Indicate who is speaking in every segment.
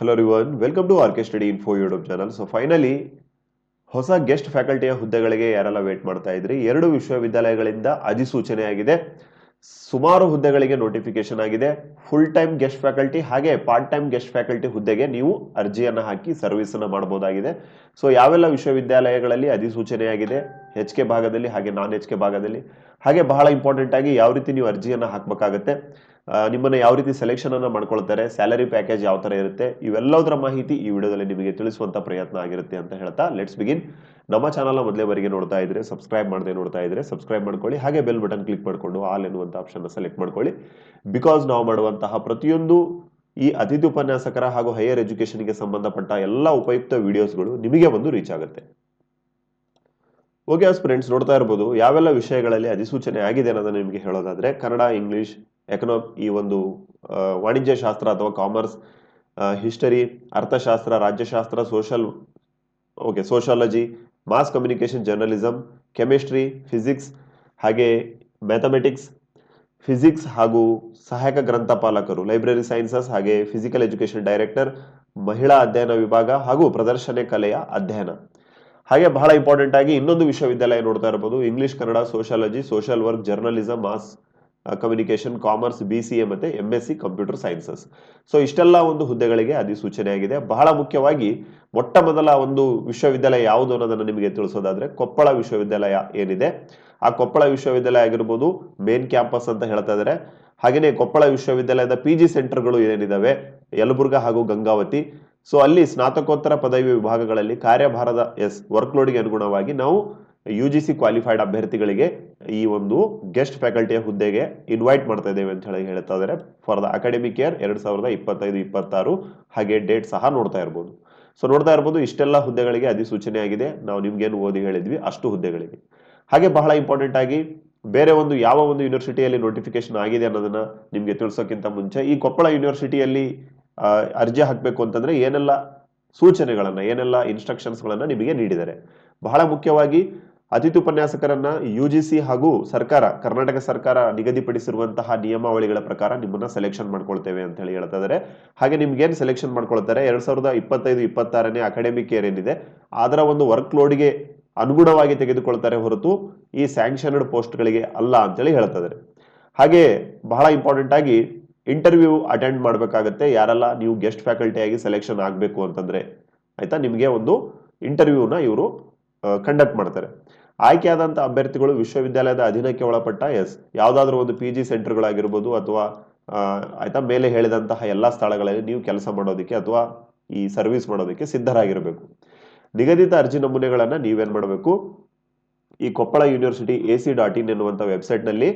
Speaker 1: Hello everyone welcome to R K study info YouTube channel so finally ಹೊಸ guest ಫ್ಯಾಕಲ್ಟಿಯ ಹುದ್ದೆಗಳಿಗೆ ಯಾರೆಲ್ಲ wait ಮಾಡ್ತಾ ಇದ್ರಿ? ಎರಡು ವಿಶ್ವವಿದ್ಯಾಲಯಗಳಿಂದ ಅಧಿಸೂಚನೆ ಆಗಿದೆ. ಸುಮಾರು ಹುದ್ದೆಗಳಿಗೆ ನೋಟಿಫಿಕೇಶನ್ ಆಗಿದೆ. ಫುಲ್ ಟೈಮ್ ಗೆಸ್ಟ್ ಫ್ಯಾಕಲ್ಟಿ ಹಾಗೆ ಪಾರ್ಟ್ ಟೈಮ್ ಗೆಸ್ಟ್ ಫ್ಯಾಕಲ್ಟಿ ಹುದ್ದೆಗೆ ನೀವು ಅರ್ಜಿಯನ್ನು ಹಾಕಿ ಸರ್ವಿಸ್ ಅನ್ನು ಮಾಡಬಹುದಾಗಿದೆ ಸೊ ಯಾವೆಲ್ಲ ವಿಶ್ವವಿದ್ಯಾಲಯಗಳಲ್ಲಿ ಅಧಿಸೂಚನೆಯಾಗಿದೆ ಹೆಚ್ ಕೆ ಭಾಗದಲ್ಲಿ ಹಾಗೆ ನಾನ್ ಹೆಚ್ ಕೆ ಭಾಗದಲ್ಲಿ. ಹಾಗೆ ಬಹಳ ಇಂಪಾರ್ಟೆಂಟ್ ಆಗಿ ಯಾವ ರೀತಿ ನೀವು ಅರ್ಜಿಯನ್ನು ಹಾಕಬೇಕಾಗತ್ತೆ? ನಿಮ್ಮನ್ನ ಯಾವ ರೀತಿ ಸೆಲೆಕ್ಷನ್ ಅನ್ನು ಮಾಡ್ಕೊಳ್ತಾರೆ ಸ್ಯಾಲರಿ ಪ್ಯಾಕೇಜ್ ಯಾವ ತರ ಇರುತ್ತೆ, ಇವೆಲ್ಲದರ ಮಾಹಿತಿ ಈ ವಿಡಿಯೋದಲ್ಲಿ ನಿಮಗೆ ತಿಳಿಸುವಂತ ಪ್ರಯತ್ನ ಆಗಿರುತ್ತೆ ಅಂತ ಹೇಳ್ತಾ ಲೆಟ್ಸ್ ಬಿಗಿನ್ ನಮ್ಮ ಚಾನಲ್ನ ಮೊದಲೇವರೆಗೆ ನೋಡ್ತಾ ಇದ್ರೆ ಸಬ್ಸ್ಕ್ರೈಬ್ ಮಾಡದೆ ನೋಡ್ತಾ ಇದ್ರೆ ಸಬ್ಸ್ಕ್ರೈಬ್ ಮಾಡ್ಕೊಳ್ಳಿ, ಹಾಗೆ ಬೆಲ್ ಬಟನ್ ಕ್ಲಿಕ್ ಮಾಡಿಕೊಂಡು ಆಲ್ ಎನ್ನುವಂಥ ಆಪ್ಷನ್ ಸೆಲೆಕ್ಟ್ ಮಾಡ್ಕೊಳ್ಳಿ. ಬಿಕಾಸ್ ನಾವು ಮಾಡುವಂತಹ ಪ್ರತಿಯೊಂದು ಈ ಅತಿಥಿ ಉಪನ್ಯಾಸಕರ ಹಾಗೂ ಹೈಯರ್ ಎಜುಕೇಶನ್ಗೆ ಸಂಬಂಧಪಟ್ಟ ಎಲ್ಲ ಉಪಯುಕ್ತ ವಿಡಿಯೋಸ್ಗಳು ನಿಮಗೆ ಬಂದು ರೀಚ್ ಆಗುತ್ತೆ. ಓಕೆ ಫ್ರೆಂಡ್ಸ್ ನೋಡ್ತಾ ಇರ್ಬೋದು, ಯಾವೆಲ್ಲ ವಿಷಯಗಳಲ್ಲಿ ಅಧಿಸೂಚನೆ ಆಗಿದೆ ಅನ್ನೋದನ್ನ ನಿಮಗೆ ಹೇಳೋದಾದ್ರೆ, ಕನ್ನಡ, ಇಂಗ್ಲಿಷ್ ಎಕನೋ ಈ ಒಂದು ವಾಣಿಜ್ಯ ಶಾಸ್ತ್ರ ಅಥವಾ ಕಾಮರ್ಸ್ ಹಿಸ್ಟರಿ ಅರ್ಥಶಾಸ್ತ್ರ, ರಾಜ್ಯಶಾಸ್ತ್ರ social okay sociology mass communication journalism chemistry physics ಹಾಗೆ ಮ್ಯಾಥಮೆಟಿಕ್ಸ್ ಫಿಸಿಕ್ಸ್ ಹಾಗೂ ಸಹಾಯಕ ಗ್ರಂಥಪಾಲಕರು ಲೈಬ್ರರಿ ಸೈನ್ಸಸ್ ಹಾಗೆ ಫಿಸಿಕಲ್ ಎಜುಕೇಶನ್ ಡೈರೆಕ್ಟರ್ ಮಹಿಳಾ ಅಧ್ಯಯನ ವಿಭಾಗ ಹಾಗೂ ಪ್ರದರ್ಶನ ಕಲೆಯ ಅಧ್ಯಯನ. ಹಾಗೆ ಬಹಳ ಇಂಪಾರ್ಟೆಂಟ್ ಆಗಿ ಇನ್ನೊಂದು ವಿಶ್ವವಿದ್ಯಾಲಯ ನೋಡ್ತಾ ಇರಬಹುದು English Kannada sociology social work journalism mass communication commerce B C A ಮತ್ತೆ M S C computer sciences so ಇಷ್ಟೆಲ್ಲ ಒಂದು ಹುದ್ದೆಗಳಿಗೆ ಅಧಿಸೂಚನೆಯಾಗಿದೆ. ಬಹಳ ಮುಖ್ಯವಾಗಿ ಮೊಟ್ಟ ಮೊದಲ ಒಂದು ವಿಶ್ವವಿದ್ಯಾಲಯ ಯಾವುದು ಅನ್ನೋದನ್ನು ನಿಮಗೆ ತಿಳಿಸೋದಾದ್ರೆ ಕೊಪ್ಪಳ ವಿಶ್ವವಿದ್ಯಾಲಯ ಏನಿದೆ. ಆ ಕೊಪ್ಪಳ ವಿಶ್ವವಿದ್ಯಾಲಯ ಆಗಿರ್ಬೋದು ಮೇನ್ ಕ್ಯಾಂಪಸ್ ಅಂತ ಹೇಳ್ತಾ ಇದ್ದಾರೆ ಹಾಗೆಯೇ ಕೊಪ್ಪಳ ವಿಶ್ವವಿದ್ಯಾಲಯದ ಪಿ ಜಿ ಸೆಂಟರ್ಗಳು ಏನಿದಾವೆ? ಯಲಬುರ್ಗ ಹಾಗೂ ಗಂಗಾವತಿ. ಸೊ ಅಲ್ಲಿ ಸ್ನಾತಕೋತ್ತರ ಪದವಿ ವಿಭಾಗಗಳಲ್ಲಿ ಕಾರ್ಯಭಾರದ ಎಸ್ ವರ್ಕ್ಲೋಡ್ಗೆ ಅನುಗುಣವಾಗಿ ನಾವು ಯು ಜಿ ಸಿ ಕ್ವಾಲಿಫೈಡ್ ಅಭ್ಯರ್ಥಿಗಳಿಗೆ ಈ ಒಂದು ಗೆಸ್ಟ್ ಫ್ಯಾಕಲ್ಟಿಯ ಹುದ್ದೆಗೆ ಇನ್ವೈಟ್ ಮಾಡ್ತಾ ಇದ್ದೇವೆ ಅಂತ ಹೇಳಿ ಹೇಳ್ತಾ ಇದ್ದಾರೆ. ಫಾರ್ ದ ಅಕಾಡೆಮಿಕ್ ಇಯರ್ ಎರಡ್ ಸಾವಿರದ ಇಪ್ಪತ್ತೈದು, ಇಪ್ಪತ್ತಾರು ಹಾಗೆ ಡೇಟ್ ಸಹ ನೋಡ್ತಾ ಇರ್ಬೋದು. ಸೊ ನೋಡ್ತಾ ಇರ್ಬೋದು, ಇಷ್ಟೆಲ್ಲ ಹುದ್ದೆಗಳಿಗೆ ಅಧಿಸೂಚನೆ ಆಗಿದೆ. ನಾವು ನಿಮ್ಗೇನು ಓದಿ ಹೇಳಿದ್ವಿ, ಅಷ್ಟು ಹುದ್ದೆಗಳಿಗೆ. ಹಾಗೆ ಬಹಳ ಇಂಪಾರ್ಟೆಂಟ್ ಆಗಿ ಬೇರೆ ಒಂದು ಯಾವ ಒಂದು ಯೂನಿವರ್ಸಿಟಿಯಲ್ಲಿ ನೋಟಿಫಿಕೇಶನ್ ಆಗಿದೆ ಅನ್ನೋದನ್ನ ನಿಮ್ಗೆ ತಿಳಿಸೋಕ್ಕಿಂತ ಮುಂಚೆ, ಈ ಕೊಪ್ಪಳ ಯೂನಿವರ್ಸಿಟಿಯಲ್ಲಿ ಅರ್ಜಿ ಹಾಕಬೇಕು ಅಂತಂದ್ರೆ ಏನೆಲ್ಲ ಸೂಚನೆಗಳನ್ನ, ಏನೆಲ್ಲ ಇನ್ಸ್ಟ್ರಕ್ಷನ್ಸ್ ಗಳನ್ನ ನಿಮಗೆ ನೀಡಿದ್ದಾರೆ. ಬಹಳ ಮುಖ್ಯವಾಗಿ ಅತಿಥಿ ಉಪನ್ಯಾಸಕರನ್ನ ಯು ಜಿ ಸಿ ಹಾಗೂ ಸರ್ಕಾರ, ಕರ್ನಾಟಕ ಸರ್ಕಾರ ನಿಗದಿಪಡಿಸಿರುವಂತಹ ನಿಯಮಾವಳಿಗಳ ಪ್ರಕಾರ ನಿಮ್ಮನ್ನ ಸೆಲೆಕ್ಷನ್ ಮಾಡ್ಕೊಳ್ತೇವೆ ಅಂತ ಹೇಳಿ ಹೇಳ್ತಾ ಇದ್ದಾರೆ ಹಾಗೆ ನಿಮ್ಗೆ ಏನ್ ಸೆಲೆಕ್ಷನ್ ಮಾಡ್ಕೊಳ್ತಾರೆ? ಎರಡ್ ಸಾವಿರದ ಇಪ್ಪತ್ತೈದು, ಇಪ್ಪತ್ತಾರನೇ ಅಕಾಡೆಮಿಕ್ ಇಯರ್ ಏನಿದೆ, ಅದರ ಒಂದು ವರ್ಕ್ ಲೋಡ್ಗೆ ಅನುಗುಣವಾಗಿ ತೆಗೆದುಕೊಳ್ತಾರೆ ಹೊರತು ಈ ಸ್ಯಾಂಕ್ಷನ್ಡ್ ಪೋಸ್ಟ್ಗಳಿಗೆ ಅಲ್ಲ ಅಂತೇಳಿ ಹೇಳ್ತಾ ಇದ್ದಾರೆ ಹಾಗೆ ಬಹಳ ಇಂಪಾರ್ಟೆಂಟ್ ಆಗಿ ಇಂಟರ್ವ್ಯೂ ಅಟೆಂಡ್ ಮಾಡಬೇಕಾಗತ್ತೆ. ಯಾರೆಲ್ಲ ನೀವು ಗೆಸ್ಟ್ ಫ್ಯಾಕಲ್ಟಿ ಆಗಿ ಸೆಲೆಕ್ಷನ್ ಆಗಬೇಕು ಅಂತಂದ್ರೆ, ಆಯ್ತಾ? ನಿಮಗೆ ಒಂದು ಇಂಟರ್ವ್ಯೂನ ಇವರು ಕಂಡಕ್ಟ್ ಮಾಡ್ತಾರೆ. ಆಯ್ಕೆಯಾದಂಥ ಅಭ್ಯರ್ಥಿಗಳು ವಿಶ್ವವಿದ್ಯಾಲಯದ ಅಧೀನಕ್ಕೆ ಒಳಪಟ್ಟ ಎಸ್ ಯಾವುದಾದ್ರೂ ಒಂದು ಪಿ ಜಿ ಸೆಂಟರ್ಗಳಾಗಿರ್ಬೋದು ಅಥವಾ ಆಯ್ತಾ, ಮೇಲೆ ಹೇಳಿದಂತಹ ಎಲ್ಲ ಸ್ಥಳಗಳಲ್ಲಿ ನೀವು ಕೆಲಸ ಮಾಡೋದಕ್ಕೆ ಅಥವಾ ಈ ಸರ್ವಿಸ್ ಮಾಡೋದಕ್ಕೆ ಸಿದ್ಧರಾಗಿರಬೇಕು. ನಿಗದಿತ ಅರ್ಜಿ ನಮೂನೆಗಳನ್ನು ನೀವೇನು ಮಾಡಬೇಕು? ಈ Koppal university A C dot in ಎನ್ನುವಂಥ ವೆಬ್ಸೈಟ್ನಲ್ಲಿ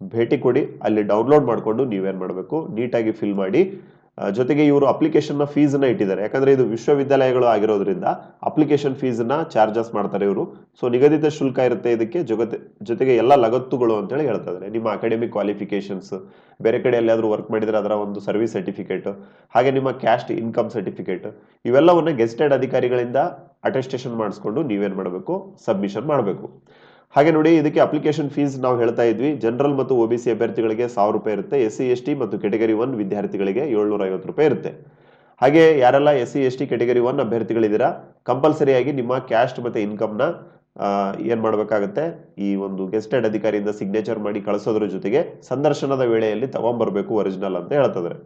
Speaker 1: ಭೇಟಿ ಕೊಡಿ, ಅಲ್ಲಿ ಡೌನ್ಲೋಡ್ ಮಾಡಿಕೊಂಡು ನೀವೇನು ಮಾಡಬೇಕು? ನೀಟಾಗಿ ಫಿಲ್ ಮಾಡಿ ಜೊತೆಗೆ ಇವರು ಅಪ್ಲಿಕೇಶನ್ನ ಫೀಸನ್ನ ಇಟ್ಟಿದ್ದಾರೆ. ಯಾಕಂದ್ರೆ ಇದು ವಿಶ್ವವಿದ್ಯಾಲಯಗಳು ಆಗಿರೋದ್ರಿಂದ ಅಪ್ಲಿಕೇಶನ್ ಫೀಸನ್ನ ಚಾರ್ಜಸ್ ಮಾಡ್ತಾರೆ ಇವರು. ಸೊ ನಿಗದಿತ ಶುಲ್ಕ ಇರುತ್ತೆ ಇದಕ್ಕೆ. ಜೊತೆ ಜೊತೆಗೆ ಎಲ್ಲ ಲಗತ್ತುಗಳು ಅಂತೇಳಿ ಹೇಳ್ತಾ ಇದ್ದಾರೆ. ನಿಮ್ಮ ಅಕಾಡೆಮಿಕ್ ಕ್ವಾಲಿಫಿಕೇಷನ್ಸ್ ಬೇರೆ ಕಡೆ ಎಲ್ಲಾದ್ರೂ ವರ್ಕ್ ಮಾಡಿದ್ರೆ ಅದರ ಒಂದು ಸರ್ವಿಸ್ ಸರ್ಟಿಫಿಕೇಟ್ ಹಾಗೆ ನಿಮ್ಮ ಕ್ಯಾಸ್ಟ್ ಇನ್ಕಮ್ ಸರ್ಟಿಫಿಕೇಟ್ ಇವೆಲ್ಲವನ್ನ ಗೆಸ್ಟೆಡ್ ಅಧಿಕಾರಿಗಳಿಂದ ಅಟೆಸ್ಟೇಷನ್ ಮಾಡಿಸ್ಕೊಂಡು ನೀವೇನು ಮಾಡಬೇಕು? ಸಬ್ಮಿಷನ್ ಮಾಡಬೇಕು. ಹಾಗೆ ನೋಡಿ, ಇದಕ್ಕೆ ಅಪ್ಲಿಕೇಶನ್ ಫೀಸ್ ನಾವು ಹೇಳ್ತಾ ಇದ್ವಿ. ಜನರಲ್ ಮತ್ತು ಒ ಬಿ ಸಿ ಅಭ್ಯರ್ಥಿಗಳಿಗೆ ಸಾವಿರ ರೂಪಾಯಿ ಇರುತ್ತೆ. ಎಸ್ ಸಿ ಎಸ್ ಟಿ ಮತ್ತು ಕೆಟಗರಿ ಒನ್ ವಿದ್ಯಾರ್ಥಿಗಳಿಗೆ ಏಳ್ನೂರ ಐವತ್ತು ರೂಪಾಯಿ ಇರುತ್ತೆ. ಹಾಗೆ ಯಾರೆಲ್ಲ S C S T category one ಅಭ್ಯರ್ಥಿಗಳಿದ್ದೀರಾ ಕಂಪಲ್ಸರಿಯಾಗಿ ನಿಮ್ಮ ಕ್ಯಾಸ್ಟ್ ಮತ್ತೆ ಇನ್ಕಮ್ನ ಏನ್ ಮಾಡಬೇಕಾಗತ್ತೆ? ಈ ಒಂದು ಗೆಸ್ಟೆಡ್ ಅಧಿಕಾರಿಯಿಂದ ಸಿಗ್ನೇಚರ್ ಮಾಡಿ ಕಳಿಸೋದ್ರ ಜೊತೆಗೆ ಸಂದರ್ಶನದ ವೇಳೆಯಲ್ಲಿ ತಗೊಂಬರ್ಬೇಕು ಒರಿಜಿನಲ್ ಅಂತ ಹೇಳ್ತದ್ರೆ.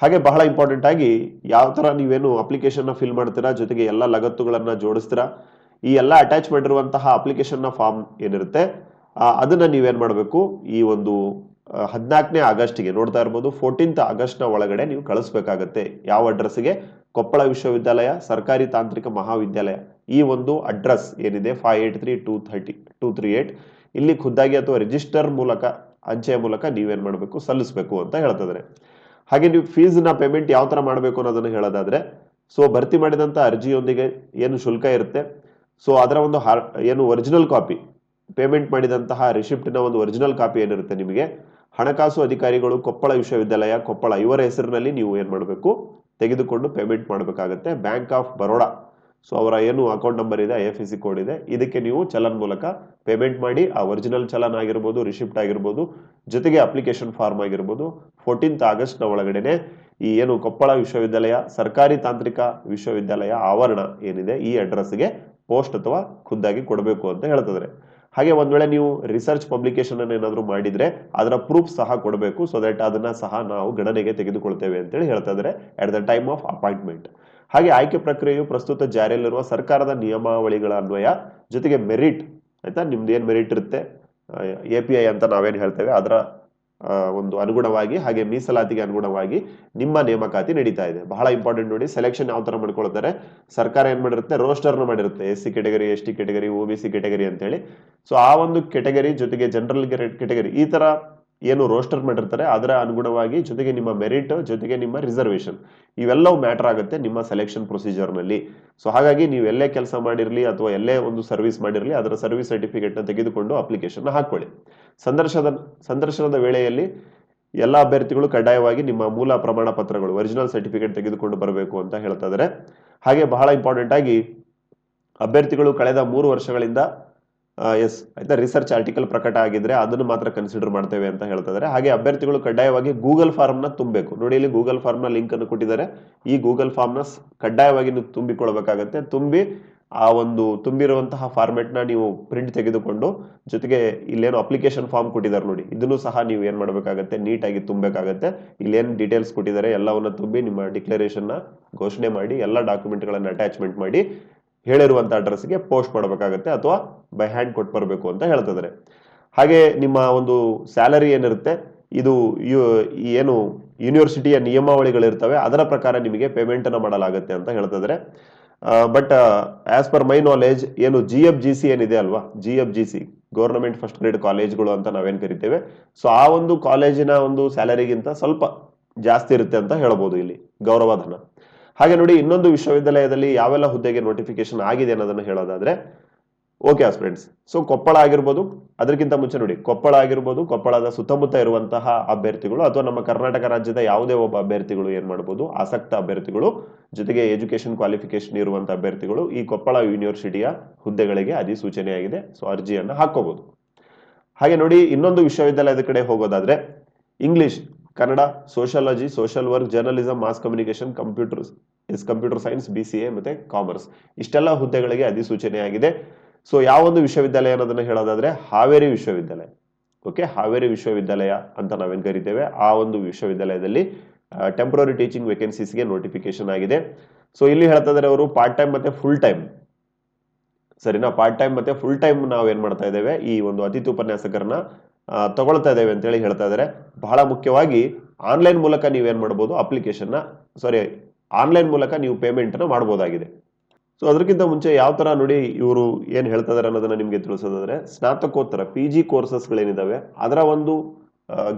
Speaker 1: ಹಾಗೆ ಬಹಳ ಇಂಪಾರ್ಟೆಂಟ್ ಆಗಿ, ಯಾವ ತರ ನೀವೇನು ಅಪ್ಲಿಕೇಶನ್ ಫಿಲ್ ಮಾಡ್ತೀರಾ, ಜೊತೆಗೆ ಎಲ್ಲ ಲಗತ್ತುಗಳನ್ನು ಜೋಡಿಸ್ತೀರಾ ಈ ಎಲ್ಲ ಅಟ್ಯಾಚ್ ಮಾಡಿರುವಂತಹ ಅಪ್ಲಿಕೇಶನ್ನ ಫಾರ್ಮ್ ಏನಿರುತ್ತೆ ಅದನ್ನು ನೀವೇನ್ ಮಾಡಬೇಕು? ಈ ಒಂದು ಹದಿನಾಲ್ಕನೇ ಆಗಸ್ಟ್ಗೆ ನೋಡ್ತಾ ಇರ್ಬೋದು ಫೋರ್ಟೀನ್ತ್ ಆಗಸ್ಟ್ನ ಒಳಗಡೆ ನೀವು ಕಳಿಸ್ಬೇಕಾಗತ್ತೆ. ಯಾವ ಅಡ್ರೆಸ್ಗೆ ಕೊಪ್ಪಳ ವಿಶ್ವವಿದ್ಯಾಲಯ, ಸರ್ಕಾರಿ ತಾಂತ್ರಿಕ ಮಹಾವಿದ್ಯಾಲಯ. ಈ ಒಂದು ಅಡ್ರೆಸ್ ಏನಿದೆ? Five eight three two thirty two three eight ಇಲ್ಲಿ ಖುದ್ದಾಗಿ ಅಥವಾ ರಿಜಿಸ್ಟರ್ ಮೂಲಕ, ಅಂಚೆಯ ಮೂಲಕ ನೀವೇನು ಮಾಡಬೇಕು? ಸಲ್ಲಿಸಬೇಕು ಅಂತ ಹೇಳ್ತಿದ್ದಾರೆ. ಹಾಗೆ ನೀವು ಫೀಸ್ನ ಪೇಮೆಂಟ್ ಯಾವ ತರ ಮಾಡಬೇಕು ಅನ್ನೋದನ್ನು ಹೇಳೋದಾದ್ರೆ ಸೊ ಭರ್ತಿ ಮಾಡಿದಂತ ಅರ್ಜಿಯೊಂದಿಗೆ ಏನು ಶುಲ್ಕ ಇರುತ್ತೆ? ಸೊ ಅದರ ಒಂದು ಹಾರ್, ಏನು ಒರಿಜಿನಲ್ ಕಾಪಿ ಪೇಮೆಂಟ್ ಮಾಡಿದಂತಹ ರಿಸಿಪ್ಟಿನ ಒಂದು ಒರಿಜಿನಲ್ ಕಾಪಿ ಏನಿರುತ್ತೆ ನಿಮಗೆ? ಹಣಕಾಸು ಅಧಿಕಾರಿಗಳು ಕೊಪ್ಪಳ ವಿಶ್ವವಿದ್ಯಾಲಯ, ಕೊಪ್ಪಳ ಇವರ ಹೆಸರಿನಲ್ಲಿ ನೀವು ಏನು ಮಾಡಬೇಕು? ತೆಗೆದುಕೊಂಡು ಪೇಮೆಂಟ್ ಮಾಡಬೇಕಾಗತ್ತೆ. ಬ್ಯಾಂಕ್ ಆಫ್ ಬರೋಡಾ ಸೊ ಅವರ ಏನು ಅಕೌಂಟ್ ನಂಬರ್ ಇದೆ? ಐ ಎಫ್ ಸಿ ಕೋಡ್ ಇದೆ. ಇದಕ್ಕೆ ನೀವು ಚಲನ್ ಮೂಲಕ ಪೇಮೆಂಟ್ ಮಾಡಿ, ಆ ಒರಿಜಿನಲ್ ಚಲನ್ ಆಗಿರ್ಬೋದು ರಿಸಿಪ್ಟ್ ಆಗಿರ್ಬೋದು, ಜೊತೆಗೆ ಅಪ್ಲಿಕೇಶನ್ ಫಾರ್ಮ್ ಆಗಿರ್ಬೋದು ಫೋರ್ಟೀನ್ತ್ ಆಗಸ್ಟ್ನ ಒಳಗಡೆನೆ ಈ ಏನು ಕೊಪ್ಪಳ ವಿಶ್ವವಿದ್ಯಾಲಯ, ಸರ್ಕಾರಿ ತಾಂತ್ರಿಕ ವಿಶ್ವವಿದ್ಯಾಲಯ ಆವರಣ ಏನಿದೆ, ಈ ಅಡ್ರೆಸ್ಗೆ ಪೋಸ್ಟ್ ಅಥವಾ ಖುದ್ದಾಗಿ ಕೊಡಬೇಕು ಅಂತ ಹೇಳ್ತಿದ್ದಾರೆ ಹಾಗೆ ಒಂದ್ ವೇಳೆ ನೀವು ರಿಸರ್ಚ್ ಪಬ್ಲಿಕೇಶನ್ ಅನ್ನು ಏನಾದರೂ ಮಾಡಿದ್ರೆ ಅದರ ಪ್ರೂಫ್ ಸಹ ಕೊಡಬೇಕು ಸೊ ದಟ್ ಅದನ್ನ ಸಹ ನಾವು ಗಣನೆಗೆ ತೆಗೆದುಕೊಳ್ತೇವೆ ಅಂತೇಳಿ ಹೇಳ್ತಾ ಇದ್ದಾರೆ at the time of appointment ಹಾಗೆ ಆಯ್ಕೆ ಪ್ರಕ್ರಿಯೆಯು ಪ್ರಸ್ತುತ ಜಾರಿಯಲ್ಲಿರುವ ಸರ್ಕಾರದ ನಿಯಮಾವಳಿಗಳ ಅನ್ವಯ, ಜೊತೆಗೆ ಮೆರಿಟ್ ಆಯ್ತಾ? ನಿಮ್ದು ಏನು ಮೆರಿಟ್ ಇರುತ್ತೆ ಎ ಪಿ ಐ ಅಂತ ನಾವೇನು ಹೇಳ್ತೇವೆ, ಅದರ ಒಂದು ಅನುಗುಣವಾಗಿ ಹಾಗೆ ಮೀಸಲಾತಿಗೆ ಅನುಗುಣವಾಗಿ ನಿಮ್ಮ ನೇಮಕಾತಿ ನಡೀತಾ ಇದೆ. ಬಹಳ ಇಂಪಾರ್ಟೆಂಟ್ ನೋಡಿ ಸೆಲೆಕ್ಷನ್ ಯಾವ ತರ ಮಾಡ್ಕೊಳ್ತಾರೆ? ಸರ್ಕಾರ ಏನ್ ಮಾಡಿರುತ್ತೆ? ರೋಸ್ಟರ್ನ ಮಾಡಿರುತ್ತೆ. S C category S T category O B C category ಅಂತೇಳಿ. ಸೊ ಆ ಒಂದು ಕೆಟಗರಿ ಜೊತೆಗೆ ಜನರಲ್ ಕೆಟಗರಿ ಈ ತರ ಏನು ರೋಸ್ಟರ್ ಮಾಡಿರ್ತಾರೆ, ಅದರ ಅನುಗುಣವಾಗಿ ಜೊತೆಗೆ ನಿಮ್ಮ ಮೆರಿಟ್, ಜೊತೆಗೆ ನಿಮ್ಮ ರಿಸರ್ವೇಶನ್ ಇವೆಲ್ಲವೂ ಮ್ಯಾಟರ್ ಆಗುತ್ತೆ ನಿಮ್ಮ ಸೆಲೆಕ್ಷನ್ ಪ್ರೊಸೀಜರ್ನಲ್ಲಿ ಸೊ ಹಾಗಾಗಿ ನೀವು ಎಲ್ಲೇ ಕೆಲಸ ಮಾಡಿರಲಿ ಅಥವಾ ಎಲ್ಲೇ ಒಂದು ಸರ್ವಿಸ್ ಮಾಡಿರಲಿ, ಅದರ ಸರ್ವಿಸ್ ಸರ್ಟಿಫಿಕೇಟ್ನ ತೆಗೆದುಕೊಂಡು ಅಪ್ಲಿಕೇಶನ್ ಹಾಕ್ಕೊಳ್ಳಿ ಸಂದರ್ಶನದ ಸಂದರ್ಶನದ ವೇಳೆಯಲ್ಲಿ ಎಲ್ಲ ಅಭ್ಯರ್ಥಿಗಳು ಕಡ್ಡಾಯವಾಗಿ ನಿಮ್ಮ ಮೂಲ ಪ್ರಮಾಣ ಪತ್ರಗಳು, ಒರಿಜಿನಲ್ ಸರ್ಟಿಫಿಕೇಟ್ ತೆಗೆದುಕೊಂಡು ಬರಬೇಕು ಅಂತ ಹೇಳ್ತಾ ಇದ್ದಾರೆ ಹಾಗೆ ಬಹಳ ಇಂಪಾರ್ಟೆಂಟ್ ಆಗಿ ಅಭ್ಯರ್ಥಿಗಳು ಕಳೆದ ಮೂರು ವರ್ಷಗಳಿಂದ ಎಸ್ ಆಯ್ತಾ ರಿಸರ್ಚ್ ಆರ್ಟಿಕಲ್ ಪ್ರಕಟ ಆಗಿದ್ರೆ ಅದನ್ನು ಮಾತ್ರ ಕನ್ಸಿಡರ್ ಮಾಡ್ತೇವೆ ಅಂತ ಹೇಳ್ತಾ ಇದ್ದಾರೆ ಹಾಗೆ ಅಭ್ಯರ್ಥಿಗಳು ಕಡ್ಡಾಯವಾಗಿ ಗೂಗಲ್ ಫಾರ್ಮ್ನ ತುಂಬಬೇಕು. ನೋಡಿ ಇಲ್ಲಿ ಗೂಗಲ್ ಫಾರ್ಮ್ನ ಲಿಂಕ್ ಅನ್ನು ಕೊಟ್ಟಿದ್ದಾರೆ. ಈ ಗೂಗಲ್ ಫಾರ್ಮ್ನ ಕಡ್ಡಾಯವಾಗಿ ನೀವು ತುಂಬಿಕೊಳ್ಬೇಕಾಗತ್ತೆ ತುಂಬಿ ಆ ಒಂದು ತುಂಬಿರುವಂತಹ ಫಾರ್ಮೆಟ್ನ ನೀವು ಪ್ರಿಂಟ್ ತೆಗೆದುಕೊಂಡು ಜೊತೆಗೆ ಇಲ್ಲೇನು ಅಪ್ಲಿಕೇಶನ್ ಫಾರ್ಮ್ ಕೊಟ್ಟಿದ್ದಾರೆ ನೋಡಿ. ಇದನ್ನು ಸಹ ನೀವು ಏನು ಮಾಡಬೇಕಾಗತ್ತೆ? ನೀಟಾಗಿ ತುಂಬಬೇಕಾಗತ್ತೆ. ಇಲ್ಲೇನು ಡೀಟೇಲ್ಸ್ ಕೊಟ್ಟಿದ್ದಾರೆ, ಎಲ್ಲವನ್ನ ತುಂಬಿ ನಿಮ್ಮ ಡಿಕ್ಲರೇಷನ್ನ ಘೋಷಣೆ ಮಾಡಿ, ಎಲ್ಲ ಡಾಕ್ಯುಮೆಂಟ್ಗಳನ್ನು ಅಟ್ಯಾಚ್ಮೆಂಟ್ ಮಾಡಿ ಹೇಳಿರುವಂಥ ಅಡ್ರೆಸ್ಗೆ ಪೋಸ್ಟ್ ಮಾಡಬೇಕಾಗತ್ತೆ. ಅಥವಾ ಬೈ ಹ್ಯಾಂಡ್ ಕೊಟ್ಟು ಬರಬೇಕು ಅಂತ ಹೇಳ್ತಿದ್ದಾರೆ ಹಾಗೆ ನಿಮ್ಮ ಒಂದು ಸ್ಯಾಲರಿ ಏನಿರುತ್ತೆ, ಇದು ಏನು ಯೂನಿವರ್ಸಿಟಿಯ ನಿಯಮಾವಳಿಗಳಿರ್ತವೆ, ಅದರ ಪ್ರಕಾರ ನಿಮಗೆ ಪೇಮೆಂಟನ್ನು ಮಾಡಲಾಗುತ್ತೆ ಅಂತ ಹೇಳ್ತಿದ್ದಾರೆ but as per my knowledge ಏನು ಜಿ ಎಫ್ ಜಿ ಸಿ ಏನಿದೆ ಅಲ್ವಾ? G F G C government first grade ಕಾಲೇಜ್ಗಳು ಅಂತ ನಾವೇನು ಕರಿತೇವೆ. ಸೊ ಆ ಒಂದು ಕಾಲೇಜಿನ ಒಂದು ಸ್ಯಾಲರಿಗಿಂತ ಸ್ವಲ್ಪ ಜಾಸ್ತಿ ಇರುತ್ತೆ ಅಂತ ಹೇಳ್ಬೋದು ಇಲ್ಲಿ ಗೌರವಧನ ಹಾಗೆ ನೋಡಿ, ಇನ್ನೊಂದು ವಿಶ್ವವಿದ್ಯಾಲಯದಲ್ಲಿ ಯಾವೆಲ್ಲ ಹುದ್ದೆಗೆ ನೋಟಿಫಿಕೇಶನ್ ಆಗಿದೆ ಅನ್ನೋದನ್ನು ಹೇಳೋದಾದ್ರೆ ಓಕೆ ಫ್ರೆಂಡ್ಸ್ ಸೊ ಕೊಪ್ಪಳ ಆಗಿರ್ಬೋದು, ಅದಕ್ಕಿಂತ ಮುಂಚೆ ನೋಡಿ, ಕೊಪ್ಪಳ ಆಗಿರ್ಬೋದು, ಕೊಪ್ಪಳದ ಸುತ್ತಮುತ್ತ ಇರುವಂತಹ ಅಭ್ಯರ್ಥಿಗಳು ಅಥವಾ ನಮ್ಮ ಕರ್ನಾಟಕ ರಾಜ್ಯದ ಯಾವುದೇ ಒಬ್ಬ ಅಭ್ಯರ್ಥಿಗಳು ಏನ್ ಮಾಡ್ಬೋದು, ಆಸಕ್ತ ಅಭ್ಯರ್ಥಿಗಳು, ಜೊತೆಗೆ ಎಜುಕೇಶನ್ ಕ್ವಾಲಿಫಿಕೇಶನ್ ಇರುವಂತಹ ಅಭ್ಯರ್ಥಿಗಳು ಈ ಕೊಪ್ಪಳ ಯೂನಿವರ್ಸಿಟಿಯ ಹುದ್ದೆಗಳಿಗೆ ಅಧಿಸೂಚನೆಯಾಗಿದೆ. ಸೊ ಅರ್ಜಿಯನ್ನು ಹಾಕೋಬಹುದು ಹಾಗೆ ನೋಡಿ, ಇನ್ನೊಂದು ವಿಶ್ವವಿದ್ಯಾಲಯದ ಕಡೆ ಹೋಗೋದಾದ್ರೆ English Kannada sociology social work journalism mass communication computer S computer science B C A ಮತ್ತೆ ಕಾಮರ್ಸ್ ಇಷ್ಟೆಲ್ಲ ಹುದ್ದೆಗಳಿಗೆ ಅಧಿಸೂಚನೆಯಾಗಿದೆ. ಸೊ ಯಾವ ಒಂದು ವಿಶ್ವವಿದ್ಯಾಲಯ ಅನ್ನೋದನ್ನ ಹೇಳೋದಾದ್ರೆ ಹಾವೇರಿ ವಿಶ್ವವಿದ್ಯಾಲಯ. ಓಕೆ ಹಾವೇರಿ ವಿಶ್ವವಿದ್ಯಾಲಯ ಅಂತ ನಾವೇನು ಕರಿತೇವೆ? ಆ ಒಂದು ವಿಶ್ವವಿದ್ಯಾಲಯದಲ್ಲಿ ಟೆಂಪ್ರರಿ ಟೀಚಿಂಗ್ ವೇಕೆನ್ಸೀಸ್ಗೆ ನೋಟಿಫಿಕೇಶನ್ ಆಗಿದೆ. ಸೊ ಇಲ್ಲಿ ಹೇಳ್ತಾ ಇದ್ದಾರೆ ಅವರು ಪಾರ್ಟ್ ಟೈಮ್ ಮತ್ತೆ ಫುಲ್ ಟೈಮ್ ಸರಿನಾ? ಪಾರ್ಟ್ ಟೈಮ್ ಮತ್ತೆ ಫುಲ್ ಟೈಮ್ ನಾವು ಏನು ಮಾಡ್ತಾ ಇದ್ದೇವೆ? ಈ ಒಂದು ಅತಿಥಿ ಉಪನ್ಯಾಸಕರನ್ನ ತಗೊಳ್ತಾ ಇದ್ದೇವೆ ಅಂತೇಳಿ ಹೇಳ್ತಾ ಇದ್ದಾರೆ ಬಹಳ ಮುಖ್ಯವಾಗಿ ಆನ್ಲೈನ್ ಮೂಲಕ ನೀವೇನು ಮಾಡ್ಬೋದು? ಅಪ್ಲಿಕೇಶನ್ನ ಸಾರಿ ಆನ್ಲೈನ್ ಮೂಲಕ ನೀವು ಪೇಮೆಂಟ್ ಅನ್ನ ಮಾಡ್ಬೋದಾಗಿದೆ. ಸೊ ಅದಕ್ಕಿಂತ ಮುಂಚೆ ಯಾವ ತರ ನೋಡಿ ಇವರು ಏನು ಹೇಳ್ತಾ ಇದಾರೆ ಅನ್ನೋದನ್ನ ನಿಮಗೆ ತಿಳಿಸೋದಾದ್ರೆ, ಸ್ನಾತಕೋತ್ತರ ಪಿ ಜಿ ಕೋರ್ಸಸ್ಗಳೇನಿದಾವೆ ಅದರ ಒಂದು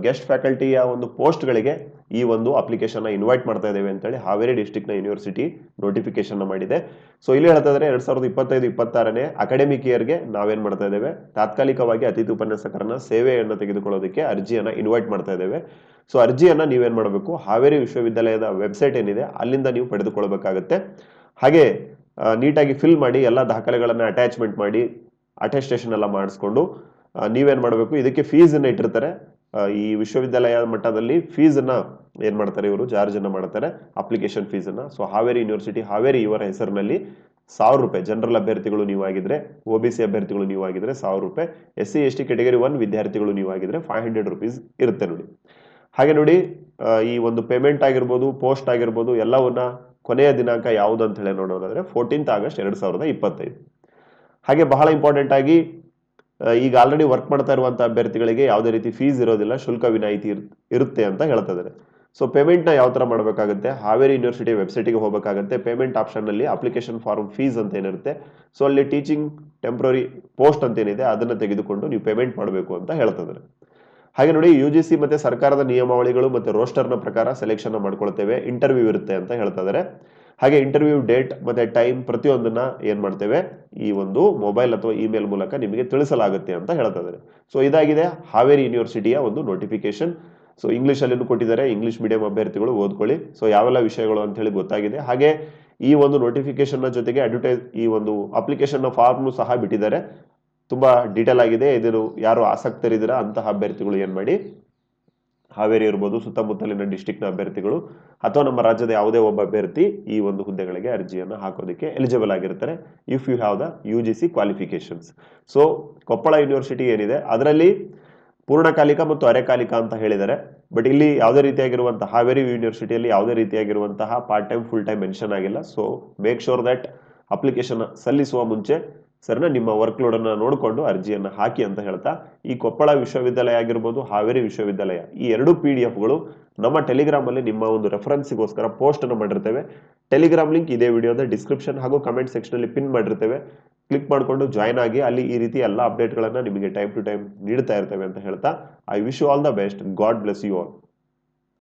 Speaker 1: ಗೆಸ್ಟ್ ಫ್ಯಾಕಲ್ಟಿಯ ಒಂದು ಪೋಸ್ಟ್ಗಳಿಗೆ ಈ ಒಂದು ಅಪ್ಲಿಕೇಶನ್ ಇನ್ವೈಟ್ ಮಾಡ್ತಾ ಇದ್ದೇವೆ ಅಂತೇಳಿ ಹಾವೇರಿ ಡಿಸ್ಟಿಕ್ನ ಯೂನಿವರ್ಸಿಟಿ ನೋಟಿಫಿಕೇಶನ್ ಮಾಡಿದೆ. ಸೊ ಇಲ್ಲಿ ಹೇಳ್ತಾ ಇದ್ದಾರೆ ಎರಡ್ ಸಾವಿರದ ಇಪ್ಪತ್ತೈದು, ಇಪ್ಪತ್ತಾರನೇ ಅಕಾಡೆಮಿಕ್ ಇಯರ್ಗೆ ನಾವೇನು ಮಾಡ್ತಾ ಇದ್ದೇವೆ, ತಾತ್ಕಾಲಿಕವಾಗಿ ಅತಿಥಿ ಉಪನ್ಯಾಸಕರನ್ನ ಸೇವೆಯನ್ನು ತೆಗೆದುಕೊಳ್ಳೋದಕ್ಕೆ ಅರ್ಜಿಯನ್ನ ಇನ್ವೈಟ್ ಮಾಡ್ತಾ ಇದ್ದೇವೆ. ಸೊ ಅರ್ಜಿಯನ್ನ ನೀವೇನು ಮಾಡಬೇಕು, ಹಾವೇರಿ ವಿಶ್ವವಿದ್ಯಾಲಯದ ವೆಬ್ಸೈಟ್ ಏನಿದೆ, ಅಲ್ಲಿಂದ ನೀವು ಪಡೆದುಕೊಳ್ಬೇಕಾಗತ್ತೆ ಹಾಗೆ ನೀಟಾಗಿ ಫಿಲ್ ಮಾಡಿ ಎಲ್ಲ ದಾಖಲೆಗಳನ್ನು ಅಟ್ಯಾಚ್ಮೆಂಟ್ ಮಾಡಿ ಅಟೆಸ್ಟೇಷನ್ ಎಲ್ಲ ಮಾಡಿಸ್ಕೊಂಡು ನೀವೇನು ಮಾಡಬೇಕು? ಇದಕ್ಕೆ ಫೀಸನ್ನು ಇಟ್ಟಿರ್ತಾರೆ. ಈ ವಿಶ್ವವಿದ್ಯಾಲಯ ಮಟ್ಟದಲ್ಲಿ ಫೀಸನ್ನು ಏನು ಮಾಡ್ತಾರೆ ಇವರು? ಚಾರ್ಜನ್ನು ಮಾಡ್ತಾರೆ. ಅಪ್ಲಿಕೇಶನ್ ಫೀಸನ್ನು ಸೊ ಹಾವೇರಿ ಯೂನಿವರ್ಸಿಟಿ ಹಾವೇರಿ ಇವರ ಹೆಸರಿನಲ್ಲಿ ಸಾವಿರ ರೂಪಾಯಿ ಜನರಲ್ ಅಭ್ಯರ್ಥಿಗಳು ನೀವಾಗಿದ್ರೆ ಒ ಬಿ ಸಿ ಅಭ್ಯರ್ಥಿಗಳು ನೀವಾಗಿದ್ರೆ ಸಾವಿರ ರೂಪಾಯಿ S C S T category one ವಿದ್ಯಾರ್ಥಿಗಳು ನೀವಾಗಿದ್ರೆ ಫೈವ್ ಹಂಡ್ರೆಡ್ ರುಪೀಸ್ ಇರುತ್ತೆ ನೋಡಿ. ಹಾಗೆ ನೋಡಿ ಈ ಒಂದು ಪೇಮೆಂಟ್ ಆಗಿರ್ಬೋದು ಪೋಸ್ಟ್ ಆಗಿರ್ಬೋದು, ಎಲ್ಲವನ್ನ ಕೊನೆಯ ದಿನಾಂಕ ಯಾವುದು ಅಂತ ಹೇಳಿ ನೋಡೋದಾದ್ರೆ ಫೋರ್ಟೀನ್ತ್ ಆಗಸ್ಟ್ ಎರಡ್ ಸಾವಿರದ ಇಪ್ಪತ್ತೈದು. ಹಾಗೆ ಬಹಳ ಇಂಪಾರ್ಟೆಂಟ್ ಆಗಿ ಈಗ ಆಲ್ರೆಡಿ ವರ್ಕ್ ಮಾಡ್ತಾ ಇರುವಂತಹ ಅಭ್ಯರ್ಥಿಗಳಿಗೆ ಯಾವುದೇ ರೀತಿ ಫೀಸ್ ಇರೋದಿಲ್ಲ, ಶುಲ್ಕ ವಿನಾಯಿತಿ ಇರುತ್ತೆ ಅಂತ ಹೇಳ್ತಾ ಇದ್ದಾರೆ. ಸೊ ಪೇಮೆಂಟ್ನ ಯಾವ ತರ ಮಾಡಬೇಕಾಗುತ್ತೆ? ಹಾವೇರಿ ಯೂನಿವರ್ಸಿಟಿ ವೆಬ್ಸೈಟಿಗೆ ಹೋಗಬೇಕಾಗುತ್ತೆ. ಪೇಮೆಂಟ್ ಆಪ್ಷನ್ನಲ್ಲಿ ಅಪ್ಲಿಕೇಶನ್ ಫಾರ್ಮ್ ಫೀಸ್ ಅಂತ ಏನಿರುತ್ತೆ. ಸೊ ಅಲ್ಲಿ ಟೀಚಿಂಗ್ ಟೆಂಪ್ರರಿ ಪೋಸ್ಟ್ ಅಂತ ಏನಿದೆ, ಅದನ್ನು ತೆಗೆದುಕೊಂಡು ನೀವು ಪೇಮೆಂಟ್ ಮಾಡಬೇಕು ಅಂತ ಹೇಳ್ತಾ ಇದ್ದಾರೆ. ಹಾಗೆ ನೋಡಿ ಯು ಜಿ ಸಿ ಮತ್ತೆ ಸರ್ಕಾರದ ನಿಯಮಾವಳಿಗಳು ಮತ್ತೆ ರೋಸ್ಟರ್ನ ಪ್ರಕಾರ ಸೆಲೆಕ್ಷನ್ ಮಾಡ್ಕೊಳ್ತೇವೆ ಇಂಟರ್ವ್ಯೂ ಇರುತ್ತೆ ಅಂತ ಹೇಳ್ತಾ ಇದ್ದಾರೆ ಹಾಗೆ ಇಂಟರ್ವ್ಯೂ ಡೇಟ್ ಮತ್ತೆ ಟೈಮ್ ಪ್ರತಿಯೊಂದನ್ನ ಏನ್ ಮಾಡ್ತೇವೆ, ಈ ಒಂದು ಮೊಬೈಲ್ ಅಥವಾ ಇಮೇಲ್ ಮೂಲಕ ನಿಮಗೆ ತಿಳಿಸಲಾಗುತ್ತೆ ಅಂತ ಹೇಳ್ತಾ ಇದ್ದಾರೆ ಸೊ ಇದಾಗಿದೆ ಹಾವೇರಿ ಯೂನಿವರ್ಸಿಟಿಯ ಒಂದು ನೋಟಿಫಿಕೇಶನ್ ಸೊ ಇಂಗ್ಲಿಷ್ ಅಲ್ಲಿ ಕೊಟ್ಟಿದ್ದಾರೆ ಇಂಗ್ಲಿಷ್ ಮೀಡಿಯಂ ಅಭ್ಯರ್ಥಿಗಳು ಓದ್ಕೊಳ್ಳಿ. ಸೊ ಯಾವೆಲ್ಲ ವಿಷಯಗಳು ಅಂತ ಹೇಳಿ ಗೊತ್ತಾಗಿದೆ. ಹಾಗೆ ಈ ಒಂದು ನೋಟಿಫಿಕೇಶನ್ ಜೊತೆಗೆ ಅಡ್ವರ್ಟೈಸ್ ಈ ಒಂದು ಅಪ್ಲಿಕೇಶನ್ ಫಾರ್ಮ್ ಸಹ ಬಿಟ್ಟಿದ್ದಾರೆ. ತುಂಬಾ ಡೀಟೇಲ್ ಆಗಿದೆ. ಇದನ್ನು ಯಾರು ಆಸಕ್ತರಿದ್ದೀರಾ ಅಂತಹ ಅಭ್ಯರ್ಥಿಗಳು ಏನು ಮಾಡಿ, ಹಾವೇರಿ ಇರ್ಬೋದು, ಸುತ್ತಮುತ್ತಲಿನ ಡಿಸ್ಟಿಕ್ನ ಅಭ್ಯರ್ಥಿಗಳು ಅಥವಾ ನಮ್ಮ ರಾಜ್ಯದ ಯಾವುದೇ ಒಬ್ಬ ಅಭ್ಯರ್ಥಿ ಈ ಒಂದು ಹುದ್ದೆಗಳಿಗೆ ಅರ್ಜಿಯನ್ನು ಹಾಕೋದಕ್ಕೆ ಎಲಿಜಿಬಲ್ ಆಗಿರ್ತಾರೆ. If you have the U G C qualifications so Koppal university ಏನಿದೆ, ಅದರಲ್ಲಿ ಪೂರ್ಣಕಾಲಿಕ ಮತ್ತು ಅರೆಕಾಲಿಕ ಅಂತ ಹೇಳಿದ್ದಾರೆ. ಬಟ್ ಇಲ್ಲಿ ಯಾವುದೇ ರೀತಿಯಾಗಿರುವಂತಹ, ಹಾವೇರಿ ಯೂನಿವರ್ಸಿಟಿಯಲ್ಲಿ ಯಾವುದೇ ರೀತಿಯಾಗಿರುವಂತಹ part time full time mention ಆಗಿಲ್ಲ. So make sure that application ಸಲ್ಲಿಸುವ ಮುಂಚೆ ಸರಿನಾ ನಿಮ್ಮ ವರ್ಕ್ ಲೋಡನ್ನು ನೋಡಿಕೊಂಡು ಅರ್ಜಿಯನ್ನು ಹಾಕಿ ಅಂತ ಹೇಳ್ತಾ, ಈ ಕೊಪ್ಪಳ ವಿಶ್ವವಿದ್ಯಾಲಯ ಆಗಿರ್ಬೋದು, ಹಾವೇರಿ ವಿಶ್ವವಿದ್ಯಾಲಯ, ಈ ಎರಡು ಪಿ ಡಿ ಎಫ್ಗಳು ನಮ್ಮ ಟೆಲಿಗ್ರಾಮಲ್ಲಿ ನಿಮ್ಮ ಒಂದು ರೆಫರೆನ್ಸ್ಗೋಸ್ಕರ ಪೋಸ್ಟ್ ಅನ್ನು ಮಾಡಿರ್ತೇವೆ. ಟೆಲಿಗ್ರಾಮ್ ಲಿಂಕ್ ಇದೇ ವಿಡಿಯೋದ ಡಿಸ್ಕ್ರಿಪ್ಷನ್ ಹಾಗೂ ಕಮೆಂಟ್ ಸೆಕ್ಷನಲ್ಲಿ ಪಿನ್ ಮಾಡಿರ್ತೇವೆ. ಕ್ಲಿಕ್ ಮಾಡಿಕೊಂಡು ಜಾಯ್ನ್ ಆಗಿ ಅಲ್ಲಿ ಈ ರೀತಿ ಎಲ್ಲ ಅಪ್ಡೇಟ್ಗಳನ್ನು ನಿಮಗೆ ಟೈಮ್ ಟು ಟೈಮ್ ನೀಡ್ತಾ ಇರ್ತೇವೆ ಅಂತ ಹೇಳ್ತಾ I wish you all the best God bless you all